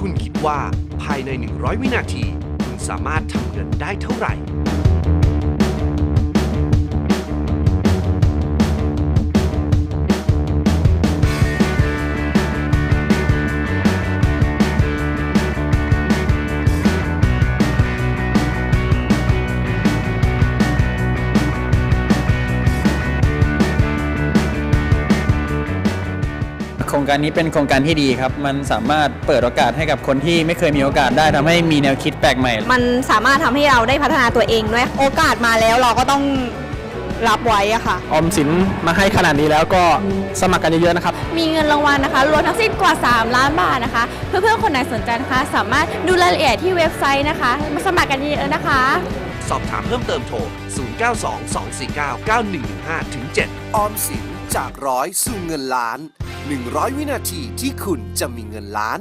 คุณคิดว่าภายใน 100 วินาที คุณสามารถทำเงินได้เท่าไหร่ โครงการนี้เป็นโครงการที่ดีครับ มันสามารถเปิดโอกาสให้กับคนที่ไม่เคยมีโอกาสได้ทำให้มีแนวคิดแปลกใหม่ มันสามารถทำให้เราได้พัฒนาตัวเองด้วย โอกาสมาแล้วเราก็ต้องรับไว้อะค่ะ ออมสินมาให้ขนาดนี้แล้วก็สมัครกันเยอะๆนะครับ มีเงินรางวัลนะคะ รวมทั้งสิ้นกว่า 3 ล้านบาทนะคะ เพื่อนๆคนไหนสนใจนะคะ สามารถดูรายละเอียดที่เว็บไซต์นะคะ มาสมัครกันเยอะๆนะคะ สอบถามเพิ่มเติมโทร 0922499115ถึง7ออมสินจากร้อยสู่เงินล้าน 100 วินาทีที่คุณจะมีเงินล้าน